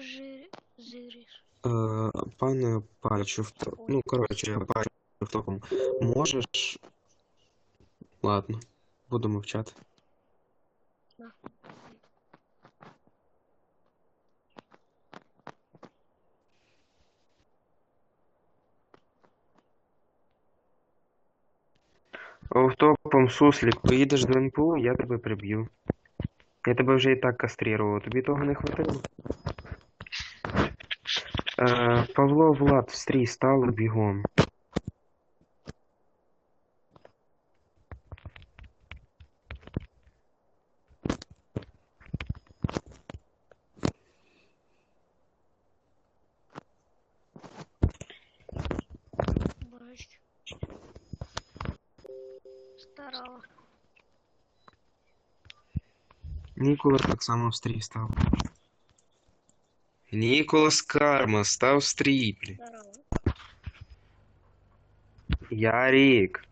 що жир... зириш? Е, пане Пальчу, хто... ну, коротше, Пальчу, хто кому. Можеш. Ладно, буду мовчати. На. Офтопом суслік, поїдеш до НПУ, я тебе приб'ю. Я тебе вже і так кастрирував, тобі того не хватило? Е, Павло Влад, встрій, стало бігом. Борщ. Старала. Ніколас так само встрій став. Ніколас Карма став стріплі. Ярік.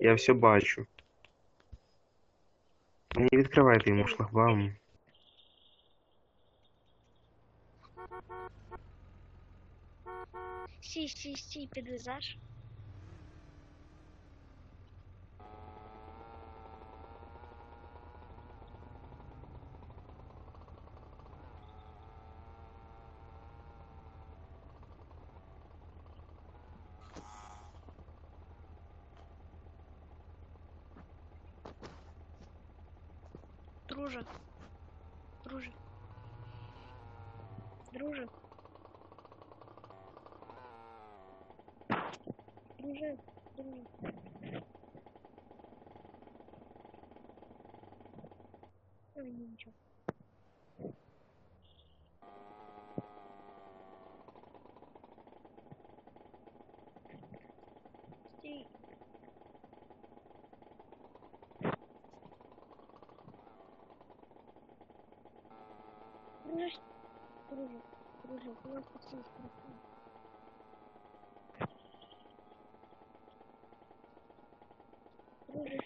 Я все бачу. Не відкривайте йому шлагбаум. Сі, сі, сі, підвезеш? Друже. Друже. Друже. Друже. Друже. Ой, нічого.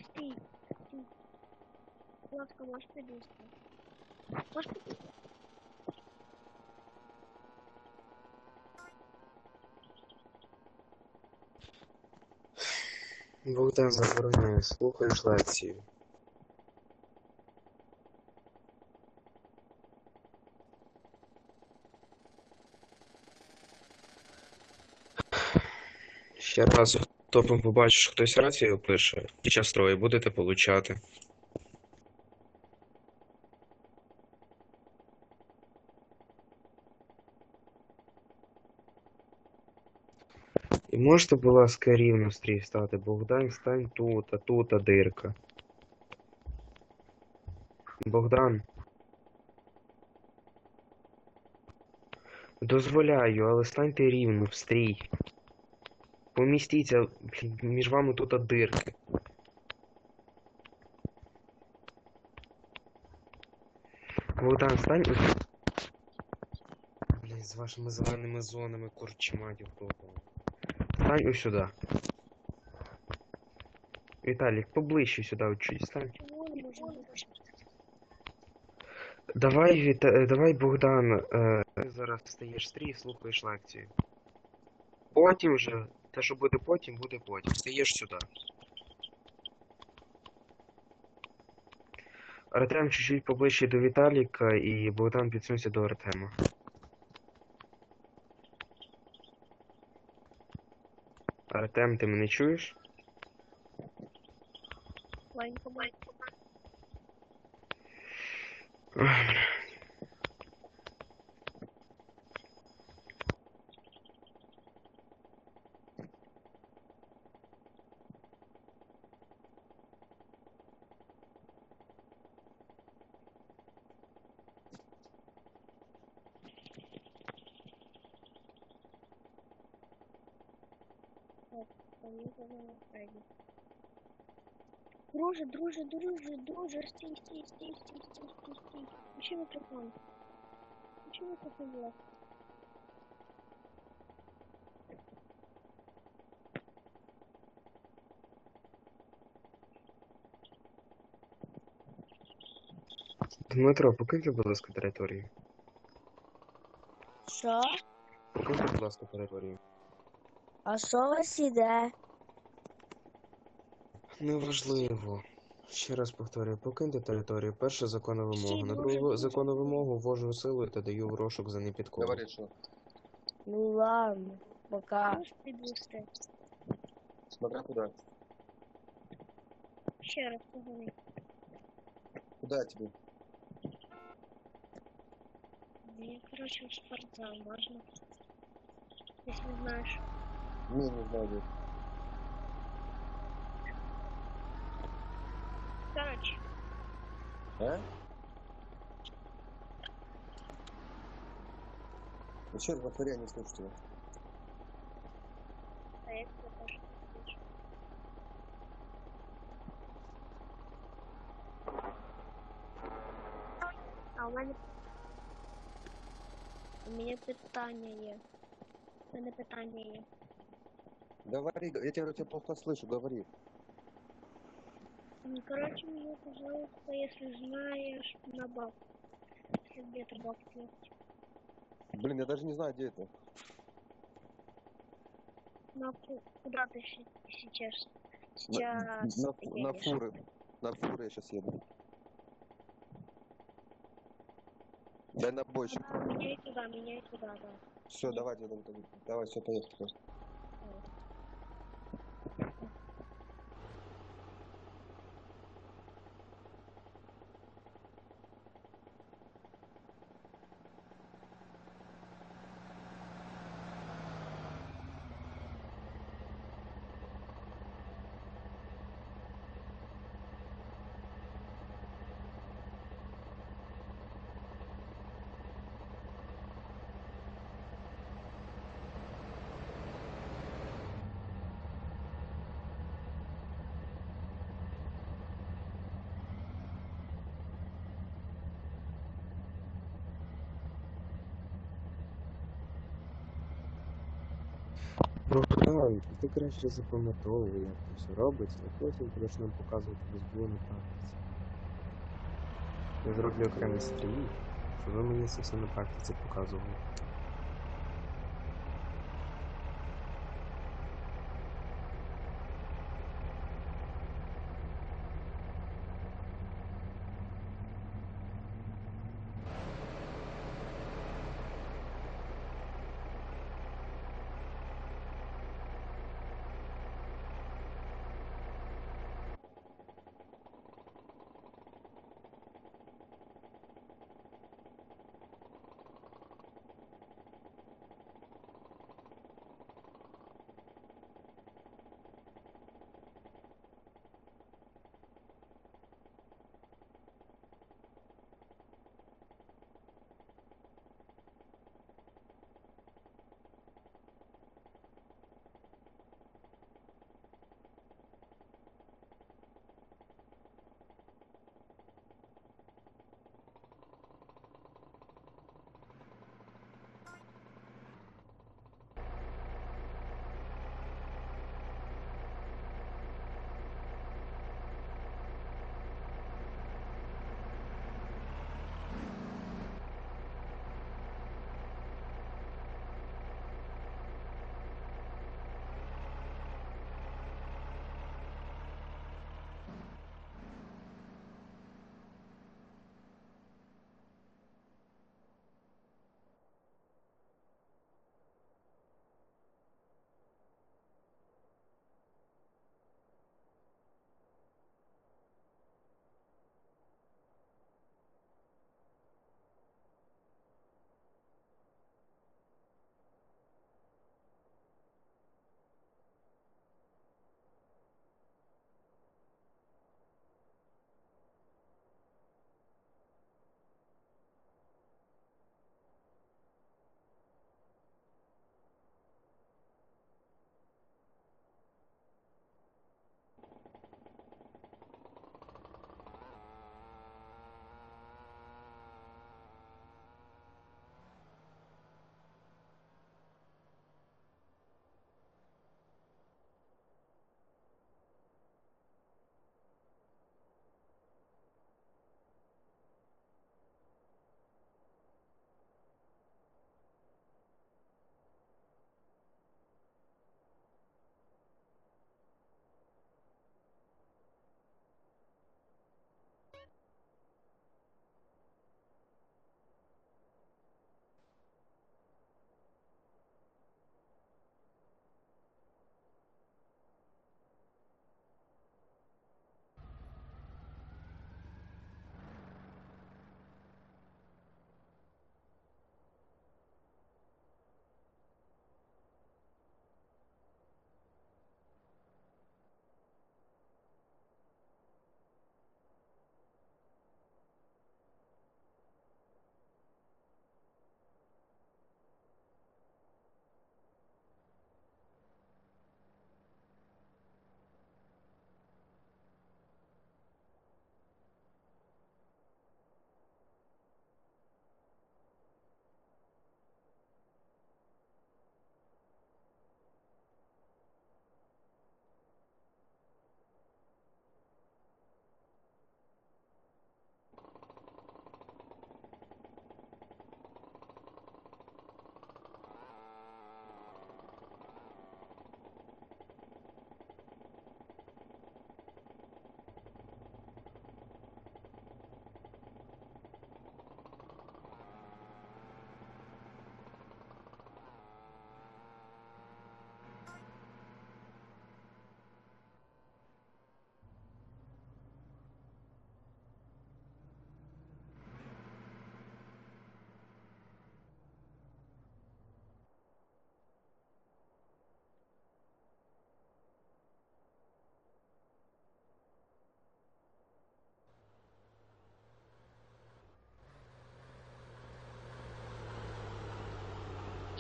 стій. Будь ласка, можеш підвести? Можеш підвести? Богдан забороняє, слухаєш лекцію. Ще раз топом побачиш, хтось рацію пише, під час строю будете получати. І можете, будь ласка, рівно стрій стати. Богдан, стань тут, а тут а дирка. Богдан. Дозволяю, але станьте рівно в стрій. Помістіться, блін, між вами тут дирки. Богдан, стань. ось- Блін, з вашими зеленими зонами корчматів хлопова. Стань ось сюди. Віталік, поближче сюди чуть стань. Давай, Віта... давай, Богдан, е... ти зараз стаєш стрій, слухаєш лекцію. Потім вже, те, що буде потім, буде потім. Стаєш сюди. Артем чуть-чуть поближче до Віталіка і Богдан підсунься до Артема. Артем, ти мене чуєш? Маленько, маленько. Ой, Друже, друже, друже, друже, стій, стій, стій, стій, стій, стій, стій. Включи мікрофон. Включи мікрофон, будь ласка. Дмитро, покиньте, будь ласка, територію. Що? Покиньте, будь ласка, територію. А що вас іде? Неважливо. Ще раз повторюю, покиньте територію. Перша законна вимога. На другу друже. законну вимогу ввожу силу та даю в розшук за непідкору. Говори, что. Ну ладно, пока. Бусти, бусти. Смотря куда. Ще раз поговори. Куда тебе? Мені, коротше, в спортзал можна. Якщо знаєш. минус дадут. Короче. А? Еще раз повторяю, не слышу. А. А у меня... У меня питание. У меня питание. Говори, я тебя, я тебя плохо слышу, говори. Ну, короче, мне, пожалуйста, если знаешь, на баб. Если где-то бабки есть. Блин, я даже не знаю, где это. На ку- куда ты сейчас? На, Сейчас на, фу- на едешь? фуры. На фуры я сейчас еду. Дай на бойчик. А, Меняй туда, меняй туда, да. Все, давай, давай, давай, давай, все, поехали. Богдан, ти краще запам'ятовуй, як це все робиться, а потім будеш нам показувати розбуло на практиці. Я зроблю окремий стрій, щоб ви мені це все на практиці показували.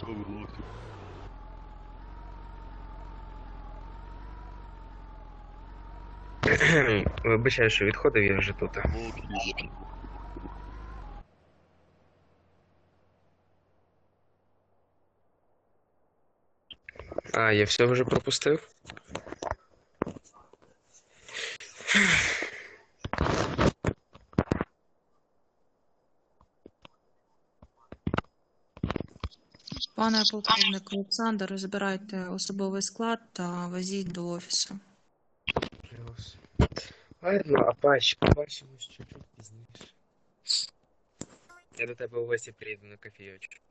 Согласен. Вибачаю, що відходив, я вже тут. А, я все вже пропустив? Пане полковник Олександр, збирайте особовий склад та везіть до офісу. Ладно, Апач, побачимось чуть-чуть пізніше. Я до тебе у гості приїду на кофійочок потім.